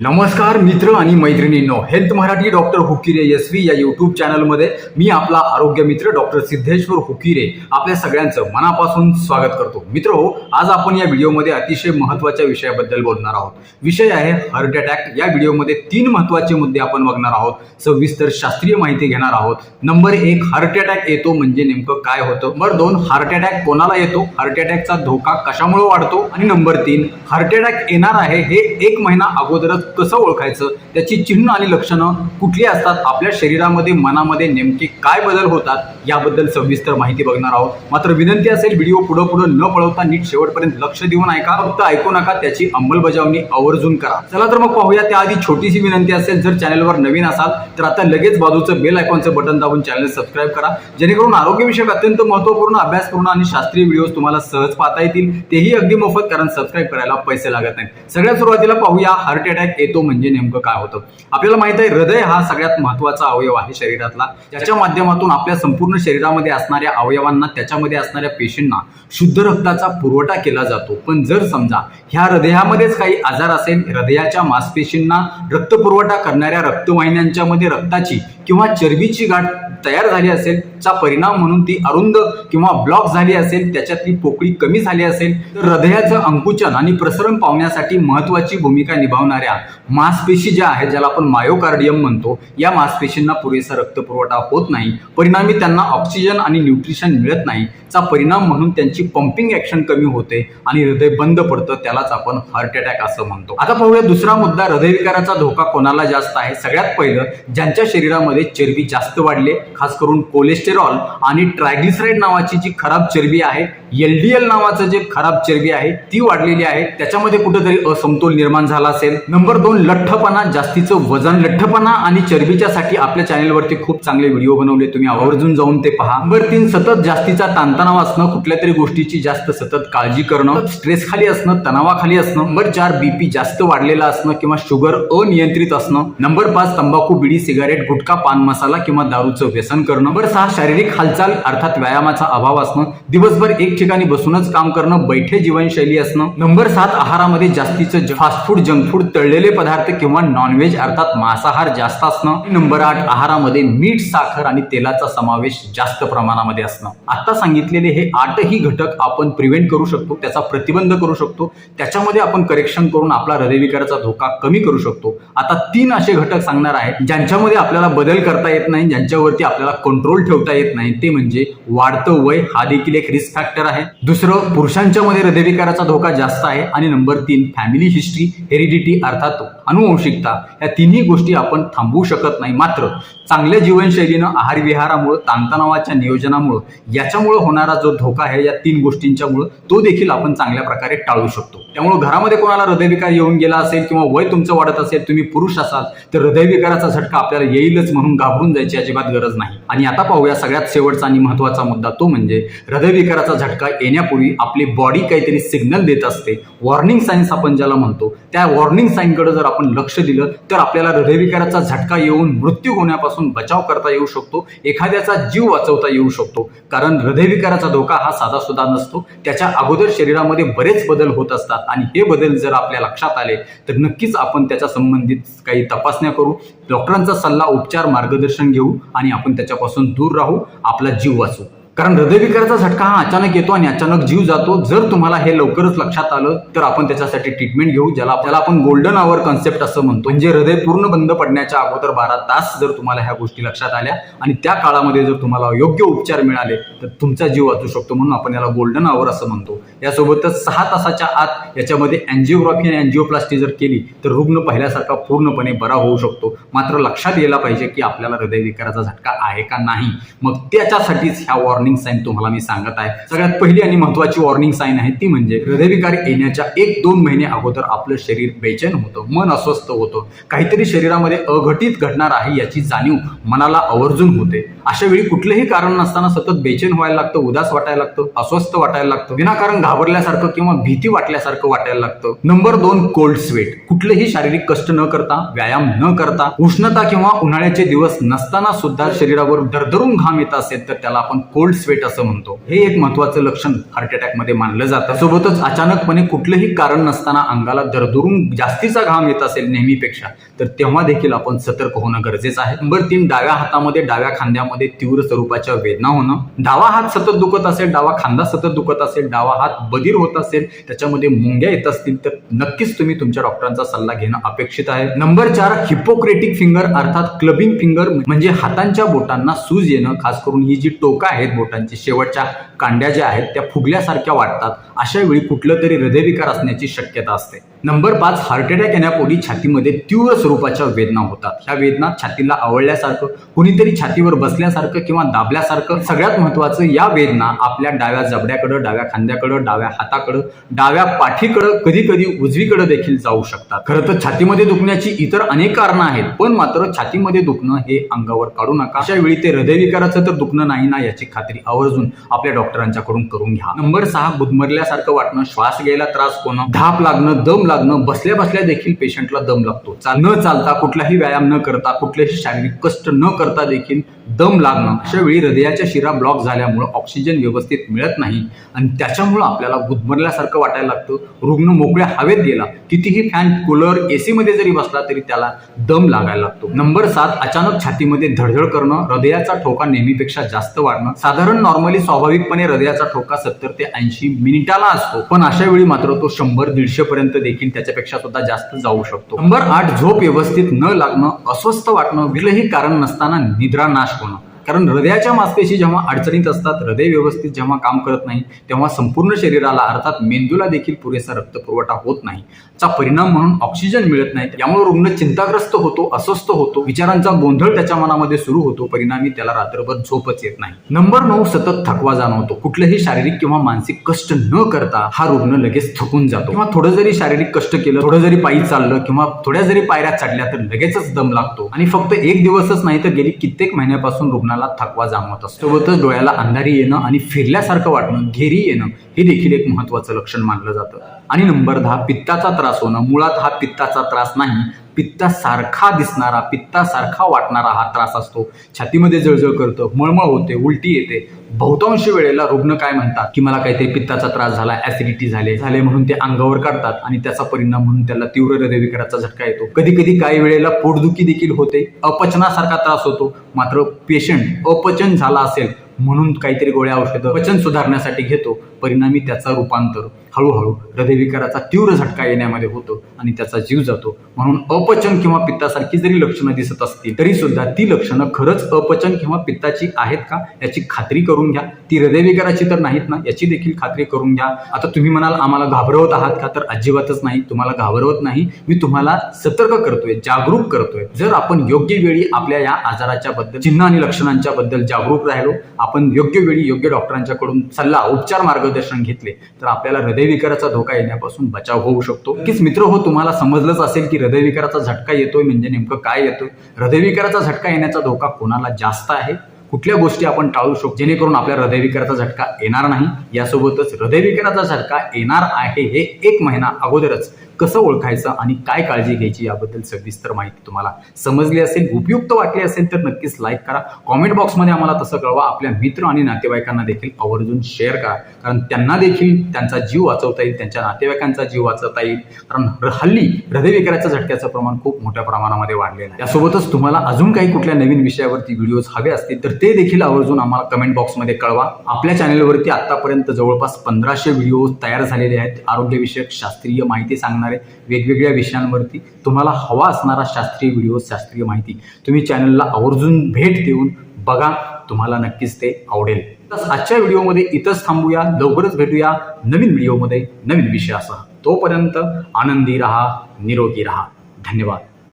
नमस्कार मित्र आणि मैत्रिणींनो. हेल्थ मराठी डॉक्टर हुकिरे यशवी या युट्यूब चॅनलमध्ये मी आपला आरोग्य मित्र डॉक्टर सिद्धेश्वर हुकिरे आपल्या सगळ्यांचं मनापासून स्वागत करतो. मित्र हो आज आपण या व्हिडिओमध्ये अतिशय महत्त्वाच्या विषयाबद्दल बोलणार आहोत. विषय आहे हार्ट अटॅक या व्हिडिओमध्ये तीन महत्त्वाचे मुद्दे आपण बघणार आहोत. सविस्तर शास्त्रीय माहिती घेणार आहोत. नंबर एक हार्ट अटॅक येतो म्हणजे नेमकं काय होतं? नंबर दोन हार्ट अटॅक कोणाला येतो? हार्ट अटॅकचा धोका कशामुळे वाढतो? आणि नंबर तीन हार्ट अटॅक येणार आहे हे एक महिना अगोदरच कसं ओळखायचं? त्याची चिन्ह आणि लक्षणं कुठली असतात? आपल्या शरीरामध्ये मनामध्ये नेमके काय बदल होतात? याबद्दल सविस्तर माहिती बघणार आहोत. मात्र विनंती असेल व्हिडिओ पुढं पुढं न पळवता नीट शेवटपर्यंत लक्ष देऊन ऐका. फक्त ऐकू नका त्याची अंमलबजावणी आवर्जून करा. चला तर मग पाहूया. त्याआधी छोटीशी विनंती असेल जर चॅनलवर नवीन असाल तर आता लगेच बाजूचं बेल आयकॉनचं बटन दाबून चॅनल सबस्क्राईब करा. जेणेकरून आरोग्यविषयक अत्यंत महत्त्वपूर्ण अभ्यासपूर्ण आणि शास्त्रीय व्हिडिओज तुम्हाला सहज पाहता येतील. तेही अगदी मोफत कारण सबस्क्राईब करायला पैसे लागत नाहीत. सगळ्यात सुरुवातीला पाहूया. हार्ट अटॅक येतो म्हणजे नेमकं काय होतं? आपल्याला माहीत आहे हृदय हा सगळ्यात महत्त्वाचा अवयव आहे शरीरातला. ज्याच्या माध्यमातून आपल्या संपूर्ण शरीरामध्ये असणाऱ्या अवयवांना त्याच्यामध्ये असणाऱ्या पेशींना शुद्ध रक्ताचा पुरवठा केला जातो. पण जर समजा ह्या हृदयामध्येच काही आजार असेल हृदयाच्या मांसपेशींना रक्तपुरवठा करणाऱ्या रक्तवाहिन्यांच्या मध्ये रक्ताची किंवा चरबीची गाठ तयार झाली असेल चा परिणाम म्हणून ती अरुंद किंवा ब्लॉक झाली असेल त्याच्यातली पोकळी कमी झाली असेल तर हृदयाचं अंकुचन आणि प्रसरण पावण्यासाठी महत्वाची भूमिका निभावणाऱ्या मांसपेशी ज्या आहेत ज्याला आपण मायोकार्डियम म्हणतो या मांसपेशींना पुरेसा रक्तपुरवठा होत नाही. परिणामी त्यांना ऑक्सिजन आणि न्यूट्रिशन मिळत नाही. चा परिणाम म्हणून त्यांची पंपिंग ऍक्शन कमी होते आणि हृदय बंद पडतं त्यालाच आपण हार्ट अटॅक असं म्हणतो. आता पाहूया दुसरा मुद्दा हृदयविकाराचा धोका कोणाला जास्त आहे? सगळ्यात पहिलं ज्यांच्या शरीरामध्ये चरबी जास्त वाढले खास करून कोलेस्टेरॉल आणि ट्रायग्लिसराईड नावाची जी खराब चरबी आहे एल डी एल नावाचं जे खराब चरबी आहे ती वाढलेली आहे. त्याच्यामध्ये कुठेतरी असमतोल निर्माण झाला असेल. नंबर दोन लठ्ठपणा जास्तीचं वजन. लठ्ठपणा आणि चरबीच्यासाठी आपल्या चॅनेलवरती खूप चांगले व्हिडिओ बनवले. तुम्ही आवर्जून जाऊन ते पहा. नंबर तीन सतत जास्तीचा ताणतणाव असणं कुठल्या तरी गोष्टीची जास्त सतत काळजी करणं स्ट्रेस खाली असणं तणावाखाली असणं. नंबर चार बीपी जास्त वाढलेला असणं किंवा शुगर अनियंत्रित असणं. नंबर पाच तंबाखू बिडी सिगारेट गुटखा पान मसाला किंवा दारूचं व्यसन करणं. बरं सहा शारीरिक हालचाल अर्थात व्यायामाचा अभाव असणं दिवसभर एक ठिकाणी बसूनच काम करणं बैठे जीवनशैली असणं. नंबर सात आहारामध्ये जास्तीचं फास्ट फूड जंक फूड तळलेले पदार्थ किंवा नॉनव्हेज अर्थात मांसाहार जास्त असणं. नंबर आठ आहारामध्ये मीठ साखर आणि तेलाचा समावेश जास्त प्रमाणामध्ये असणं. आता सांगितलेले हे आठही घटक आपण प्रिव्हेंट करू शकतो त्याचा प्रतिबंध करू शकतो. त्याच्यामध्ये आपण करेक्शन करून आपला हृदयविकाराचा धोका कमी करू शकतो. आता तीन असे घटक सांगणार आहे ज्यांच्यामध्ये आपल्याला बदल करता येत नाही ज्यांच्यावरती आपल्याला कंट्रोल ठेवता येत नाही. ते म्हणजे वाढतं वय हा देखील एक रिस्क फॅक्टर आहे. दुसरं पुरुषांच्या मध्ये हृदयविकाराचा धोका जास्त आहे. आणि नंबर तीन फॅमिली हिस्ट्री हेरिडिटी अर्थात अनुवंशिकता. या तिन्ही गोष्टी आपण थांबवू शकत नाही. मात्र चांगल्या जीवनशैलीनं आहार विहारामुळं ताणतणावाच्या नियोजनामुळं याच्यामुळं होणारा जो धोका आहे या तीन गोष्टींच्यामुळं तो देखील आपण चांगल्या प्रकारे टाळू शकतो. त्यामुळं घरामध्ये कोणाला हृदयविकार येऊन गेला असेल किंवा वय तुमचं वाढत असेल तुम्ही पुरुष असाल तर हृदयविकाराचा झटका आपल्याला येईलच म्हणून घाबरून जायची अजिबात गरज नाही. नाही. आणि आता पाहूया सगळ्यात शेवटचा आणि महत्त्वाचा मुद्दा तो म्हणजे हृदयविकाराचा झटका येण्यापूर्वी आपली बॉडी काहीतरी सिग्नल देत असते. वॉर्निंग साईन्स आपण ज्याला म्हणतो त्या वॉर्निंग साईनकडे जर आपण लक्ष दिलं तर आपल्याला हृदयविकाराचा झटका येऊन मृत्यू होण्यापासून बचाव करता येऊ शकतो एखाद्याचा जीव वाचवता येऊ शकतो. कारण हृदयविकाराचा धोका हा साधा सुद्धा नसतो. त्याच्या अगोदर शरीरामध्ये बरेच बदल होत असतात. आणि हे बदल जर आपल्या लक्षात आले तर नक्कीच आपण त्याच्या संबंधित काही तपासण्या करू. डॉक्टरांचा सल्ला उपचार मार्गदर्शन घेऊ आणि आपण त्याच्यापासून दूर राहू आपला जीव वाचू. कारण हृदयविकाराचा झटका हा अचानक येतो आणि अचानक जीव जातो. जर तुम्हाला हे लवकरच लक्षात आलं तर आपण त्याच्यासाठी ट्रीटमेंट घेऊ ज्याला आपल्याला आपण गोल्डन आवर कन्सेप्ट असं म्हणतो. म्हणजे हृदय पूर्ण बंद पडण्याच्या अगोदर बारा तास जर तुम्हाला ह्या गोष्टी लक्षात आल्या आणि त्या काळामध्ये जर तुम्हाला योग्य उपचार मिळाले तर तुमचा जीव वाचू शकतो. म्हणून आपण याला गोल्डन आवर असं म्हणतो. यासोबतच सहा तासाच्या आत याच्यामध्ये अँजिओग्राफी आणि अँजिओप्लास्टी जर केली तर रुग्ण पहिल्यासारखा पूर्णपणे बरा होऊ शकतो. मात्र लक्षात यायला पाहिजे की आपल्याला हृदयविकाराचा झटका आहे का नाही. मग त्याच्यासाठीच ह्या वॉर वॉर्निंग साईन तुम्हाला मी सांगत आहे. सगळ्यात पहिली आणि महत्वाची वॉर्निंग साईन आहे ती म्हणजे हृदयविकार येण्याच्या एक दोन महिने अगोदर आपलं शरीर बेचैन होतं मन अस्वस्थ होतं. काहीतरी शरीरामध्ये अघटित घडणार आहे याची जाणीव मनाला आवर्जून होते. अशा वेळी कुठलंही कारण नसताना सतत बेचैन व्हायला लागतं उदास वाटायला लागतं अस्वस्थ वाटायला लागतं विनाकारण घाबरल्यासारखं किंवा भीती वाटल्यासारखं वाटायला लागतं. नंबर दोन कोल्ड स्वेट कुठलंही शारीरिक कष्ट न करता व्यायाम न करता उष्णता किंवा उन्हाळ्याचे दिवस नसताना सुद्धा शरीरावर दरदरून घाम येत असेल तर त्याला आपण कोल्ड स्वेट असं म्हणतो. हे एक महत्वाचं लक्षण हार्ट अटॅकमध्ये मानलं जातं. सोबतच अचानकपणे कुठलंही कारण नसताना अंगाला दरदरून जास्तीचा घाम येत असेल नेहमीपेक्षा तर तेव्हा देखील आपण सतर्क होणं गरजेचं आहे. नंबर तीन डाव्या हातामध्ये डाव्या खांद्यामध्ये तीव्र स्वरूपाच्या वेदना होणं डावा हात सतत दुखत असेल डावा खांदा सतत दुखत असेल डावा हात बधीर होत असेल त्याच्यामध्ये मुंग्या येत असतील तर नक्कीच तुम्ही तुमच्या डॉक्टरांचा सल्ला घेणं अपेक्षित आहे. नंबर चार हिपोक्रेटिक फिंगर अर्थात क्लबिंग फिंगर म्हणजे हातांच्या बोटांना सूज येणं खास करून ही जी टोका आहेत बोटांची शेवटच्या कांड्या ज्या आहेत त्या फुगल्यासारख्या वाटतात. अशा वेळी कुठलं तरी हृदयविकार असण्याची शक्यता असते. नंबर पाच हार्ट अटॅक येण्यापूर्वी छातीमध्ये तीव्र स्वरूपाच्या वेदना होतात. ह्या वेदना छातीला आवळल्यासारखं कुणीतरी छातीवर बसल्यासारखं किंवा दाबल्यासारखं सगळ्यात महत्वाचं या वेदना आपल्या डाव्या जबड्याकडं डाव्या खांद्याकडं डाव्या हाताकडं डाव्या पाठीकडं कधी कधी उजवीकडे देखील जाऊ शकतात. खरं तर छातीमध्ये दुखण्याची इतर अनेक कारणं आहेत पण मात्र छातीमध्ये दुखणं हे अंगावर काढू नका. अशा वेळी ते हृदयविकाराचं तर दुखणं नाही ना याची खात्री. आवर्जून आपल्या डॉक्टर डॉक्टरांच्याकडून करून घ्या. नंबर सहा गुदमरल्यासारखं वाटणं श्वास घ्यायला त्रास होणं धाप लागणं दम लागणं बसल्या बसल्या देखील पेशंटला दम लागतो. चाल न चालता कुठलाही व्यायाम न करता कुठलेही शारीरिक कष्ट न करता देखील दम लागणं अशा वेळी हृदयाच्या शिरा ब्लॉक झाल्यामुळं ऑक्सिजन व्यवस्थित मिळत नाही. आणि त्याच्यामुळं आपल्याला गुदमरल्यासारखं वाटायला लागतं. रुग्ण मोकळ्या हवेत गेला कितीही फॅन कूलर ए सीमध्ये जरी बसला तरी त्याला दम लागायला लागतो. नंबर सात अचानक छातीमध्ये धडधड करणं हृदयाचा ठोका नेहमीपेक्षा जास्त वाढणं. साधारण नॉर्मली स्वाभाविकपणे हृदयाचा ठोका सत्तर ते ऐंशी मिनिटाला असतो. पण अशा वेळी मात्र तो शंभर दीडशे पर्यंत देखील त्याच्यापेक्षा सुद्धा जास्त जाऊ शकतो. नंबर आठ झोप व्यवस्थित न लागणं अस्वस्थ वाटणं विलही कारण नसताना निद्रा नाश होणं कारण हृदयाच्या मासपेशी जेव्हा अडचणीत असतात हृदय व्यवस्थित जेव्हा काम करत नाही तेव्हा संपूर्ण शरीराला अर्थात मेंदूला देखील पुरेसा रक्तपुरवठा होत नाही. चा परिणाम म्हणून ऑक्सिजन मिळत नाही. यामुळे रुग्ण चिंताग्रस्त होतो अस्वस्थ होतो. विचारांचा गोंधळ त्याच्या मनामध्ये सुरू होतो. परिणामी त्याला रात्रभर झोपच येत नाही. नंबर नऊ सतत थकवा जाणवतो. कुठलेही शारीरिक किंवा मानसिक कष्ट न करता हा रुग्ण लगेच थकून जातो. किंवा थोडं जरी शारीरिक कष्ट केलं थोडं जरी पायी चाललं किंवा थोड्या जरी पायऱ्या चढल्या तर लगेचच दम लागतो. आणि फक्त एक दिवसच नाही तर गेली कित्येक महिन्यापासून रुग्णाला थकवा जाणवत असतो. सोबतच डोळ्याला अंधारी येणं आणि फिरल्यासारखं वाटणं घेरी येणं हे देखील एक महत्वाचं लक्षण मानलं जातं. आणि नंबर दहा पित्ताचा त्रास होणं. मुळात हा पित्ताचा त्रास नाही पित्तासारखा दिसणारा पित्तासारखा वाटणारा हा त्रास असतो. छातीमध्ये जळजळ करतं मळमळ होते उलटी येते. बहुतांश वेळेला रुग्ण काय म्हणतात? की मला काहीतरी पित्ताचा त्रास झाला ऍसिडिटी झाले. झाले म्हणून ते अंगावर काढतात आणि त्याचा परिणाम म्हणून त्याला तीव्र हृदयविकाराचा झटका येतो. कधी कधी काही वेळेला पोटदुखी देखील होते. अपचनासारखा त्रास होतो. मात्र पेशंट अपचन झाला असेल म्हणून काहीतरी गोळ्या औषधं पचन सुधारण्यासाठी घेतो. परिणामी त्याचा रूपांतर हळूहळू हृदयविकाराचा तीव्र झटका येण्यामध्ये होतो. आणि त्याचा जीव जातो. म्हणून अपचन किंवा पित्तासारखी जरी लक्षणं दिसत असतील तरी सुद्धा ती लक्षणं खरंच अपचन किंवा पित्ताची आहेत का याची खात्री करून घ्या. ती हृदयविकाराची तर नाहीत ना याची देखील खात्री करून घ्या. आता तुम्ही म्हणाल आम्हाला घाबरवत आहात का? तर अजिबातच नाही. तुम्हाला घाबरवत नाही. मी तुम्हाला सतर्क करतोय जागरूक करतोय. जर आपण योग्य वेळी आपल्या या आजाराच्या बद्दल चिन्ह आणि लक्षणांच्या बद्दल जागरूक राहिलो आपण योग्य वेळी योग्य डॉक्टरांच्याकडून सल्ला उपचार मार्गदर्शन घेतले तर आपल्याला हृदयविकाराचा धोका येण्यापासून बचाव होऊ शकतो. नक्कीच मित्र होतो. तुम्हाला समजलंच असेल की हृदयविकाराचा झटका येतोय म्हणजे नेमकं काय येतोय? हृदयविकाराचा झटका येण्याचा धोका कोणाला जास्त आहे? कुठल्या गोष्टी आपण टाळू शकतो? जेणेकरून आपल्या हृदयविकाराचा झटका येणार नाही. यासोबतच हृदयविकाराचा झटका येणार आहे हे एक महिना अगोदरच कसं ओळखायचं आणि काय काळजी घ्यायची याबद्दल सविस्तर माहिती तुम्हाला समजली असेल उपयुक्त वाटली असेल तर नक्कीच लाईक करा. कॉमेंट बॉक्समध्ये आम्हाला तसं कळवा. आपल्या मित्र आणि नातेवाईकांना देखील आवर्जून शेअर करा. कारण त्यांना देखील त्यांचा जीव वाचवता येईल त्यांच्या नातेवाईकांचा जीव वाचवता येईल. कारण हल्ली हृदयविकाराच्या झटक्याचं प्रमाण खूप मोठ्या प्रमाणामध्ये वाढलेलं आहे. यासोबतच तुम्हाला अजून काही कुठल्या नवीन विषयावरती व्हिडिओज हवे असतील तर ते देखील आवर्जून आम्हाला कमेंट बॉक्समध्ये कळवा. आपल्या चॅनलवरती आतापर्यंत जवळपास पंधराशे व्हिडिओ तयार झालेले आहेत. आरोग्यविषयक शास्त्रीय माहिती सांगणारे वेगवेगळ्या विषयांवरती तुम्हाला हवा असणारा शास्त्रीय व्हिडिओ शास्त्रीय माहिती तुम्ही चॅनलला आवर्जून भेट देऊन बघा. तुम्हाला नक्कीच ते आवडेल. तर आजच्या व्हिडिओमध्ये इथंच थांबूया. लवकरच भेटूया नवीन व्हिडिओमध्ये नवीन विषयासह. तोपर्यंत आनंदी रहा निरोगी रहा. धन्यवाद.